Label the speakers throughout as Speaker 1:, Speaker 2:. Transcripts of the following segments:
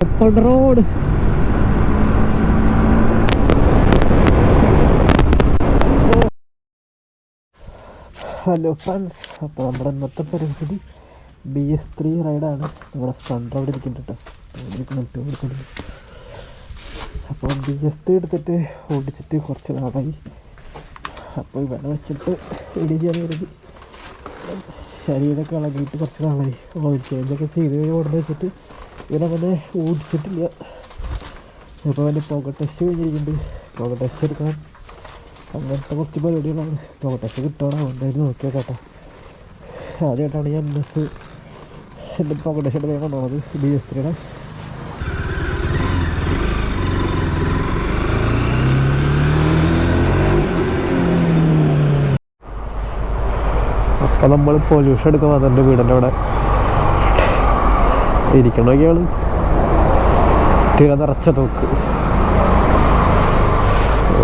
Speaker 1: Road hello friends അപ്പോൾ നമ്മുടെ ഇന്നത്തെ പരിപാടി ബി എസ് ത്രീ റൈഡാണ് നമ്മുടെ സ്പണ്ടർ അവിടെ ഇരിക്കുന്നുണ്ട്. കേട്ടോ ഇരിക്കുന്നുണ്ട് അപ്പോൾ ബി എസ് ത്രീ എടുത്തിട്ട് ഓടിച്ചിട്ട് കുറച്ച് നാളായി. അപ്പോൾ ഇവിടെ വെച്ചിട്ട് എഡി ചെയ്യാൻ കരുതി. ശരീരമൊക്കെ ഇളകിയിട്ട് കുറച്ച് നാളായി. ഓയിൽ ചേഞ്ചൊക്കെ ചെയ്ത് ഓടുന്ന വെച്ചിട്ട് ഇവനങ്ങനെ ഓടിച്ചിട്ടില്ല ഇപ്പോൾ അവന്റെ പുക ടെസ്റ്റ് കഴിഞ്ഞിരിക്കുന്നുണ്ട്. പുക ടെസ്റ്റ് എടുക്കണം. അങ്ങനത്തെ കുറച്ച് പരിപാടികളാണ്. പുക ടെസ്റ്റ് കിട്ടണം. എന്തായാലും നോക്കിയാൽ കേട്ടോ. ആദ്യമായിട്ടാണ് ഞാൻ ബസ് എന്റെ പുക ടെസ്റ്റ് എടുക്കാൻ കൊണ്ടുപോകുന്നത് ബി എസ് ത്രീയുടെ അപ്പം നമ്മൾ പൊല്യൂഷൻ എടുക്കാൻ വന്നിട്ടുണ്ട് വീടിന്റെ അവിടെ. ഇരിക്കണമെങ്കിൽ ആൾ തീരെ നിറച്ച തോക്ക്.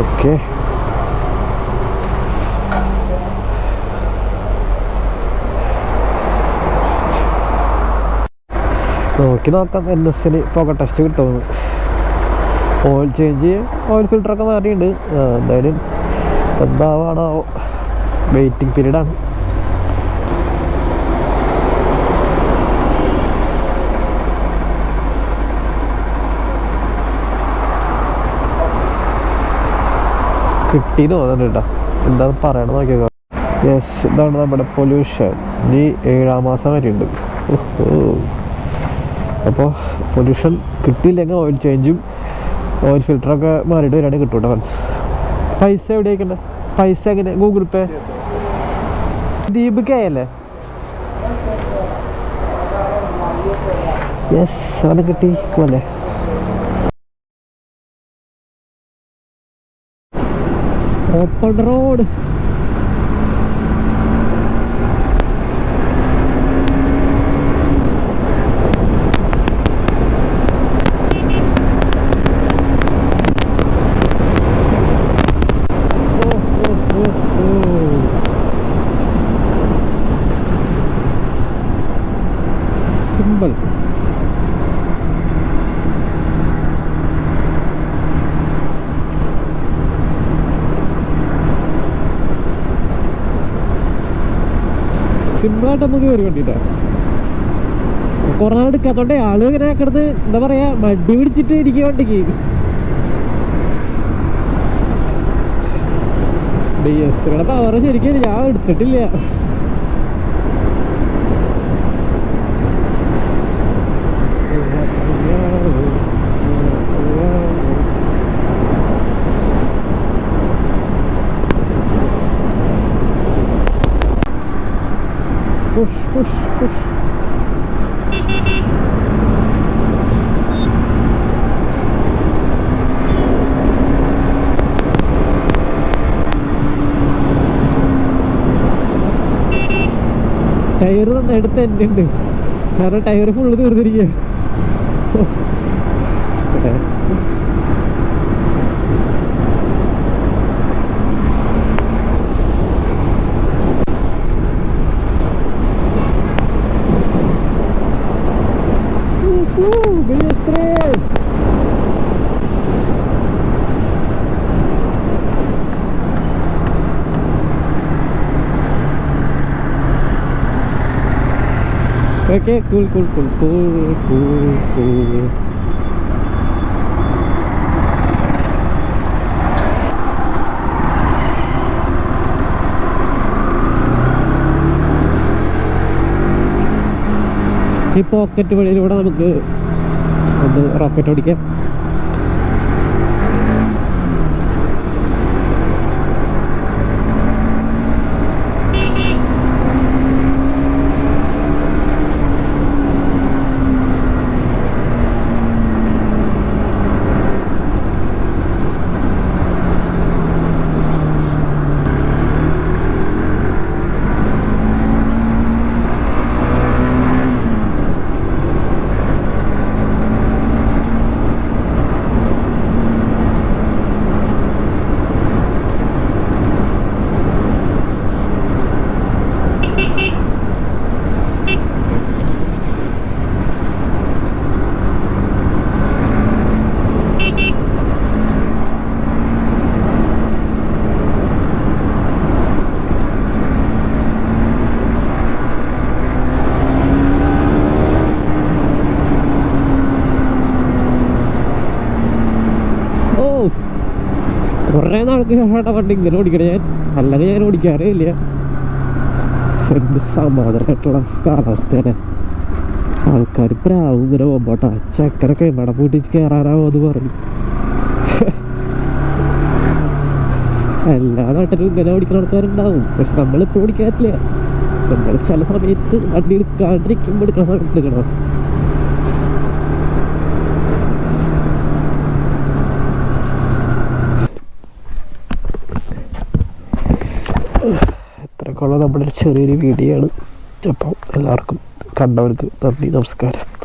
Speaker 1: ഓക്കെ. നോക്കി നോക്കാം എൻ എസിന് പുക ടെസ്റ്റ് കിട്ടുമെന്ന്. ഓയിൽ ചേഞ്ച് ഓയിൽ ഫിൽറ്ററൊക്കെ മാറിയിട്ടുണ്ട്. എന്തായാലും എന്താവാണോ വെയിറ്റിംഗ് പീരീഡാണ് കിട്ടിയെന്ന് തോന്നുന്നുണ്ട് എന്താ പറയണം നോക്കിയേക്കാം യെസ് ഇതാണ് നമ്മുടെ പൊല്യൂഷൻ ഇനി ഏഴാം മാസം വരെ ഉണ്ട് അപ്പോൾ പൊല്യൂഷൻ കിട്ടിയില്ലെങ്കിൽ ഓയിൽ ചേഞ്ചും ഓയിൽ ഫിൽറ്ററൊക്കെ മാറിയിട്ട് വരാണെങ്കിൽ കിട്ടും കേട്ടോ ഫ്രണ്ട്സ് പൈസ എവിടെയൊക്കെ പൈസ എങ്ങനെ? Google Pay Deep K yes അവനെ കിട്ടി. പോലെ ഓപ്പൺ റോഡ് സിമ്പിൾ സിമ്പിളായിട്ട് നമുക്ക് കയറി വേണ്ടിട്ടാ കൊറോണ നാൾ എടുക്കാത്തോണ്ടേ ആൾ ഇങ്ങനെ കിടന്ന് എന്താ പറയാ മടി പിടിച്ചിട്ട് ഇരിക്കുക വണ്ടിക്ക്. ഡി പവർ ശരിക്കും ഞാൻ എടുത്തിട്ടില്ല. Push, push, push. ടയർ എടുത്ത് എന്റെ ഉണ്ട്. കാരണം ടയർ ഫുള്ള് തീർന്നിരിക്കുക Okay, cool, cool, cool, cool, cool, cool. ഈ പോക്കറ്റ് വഴിയിലൂടെ നമുക്ക് ഒന്ന് റോക്കറ്റ് ഓടിക്കാം കുറേ നാൾക്ക് ശേഷമാണ് വണ്ടി ഇങ്ങനെ ഓടിക്കണേ. ഞാൻ അല്ലെങ്കിൽ ഞാൻ ഓടിക്കാറേ ഇല്ല. എന്ത് സമാധാനമായിട്ടുള്ള കാലാവസ്ഥയാണ്. ആൾക്കാർ പ്രാവും ഇങ്ങനെ പോകുമ്പോട്ടാ ചക്കരൊക്കെ ഇവിടെ പോയിട്ട് കയറാനാവോ എന്ന് പറഞ്ഞു എല്ലാ നാട്ടിലും ഇങ്ങനെ ഓടിക്കുന്ന ആൾക്കാരുണ്ടാവും പക്ഷെ നമ്മളിപ്പോൾ ഓടിക്കാറില്ല. നമ്മൾ ചില സമയത്ത് വണ്ടി എടുക്കാണ്ടിരിക്കുമ്പോൾ എടുക്കണം എടുക്കണം. ഇത്രക്കുള്ള നമ്മുടെ ചെറിയൊരു വീഡിയോ ആണ് അപ്പം എല്ലാവർക്കും കണ്ടവർക്ക് നന്ദി നമസ്കാരം.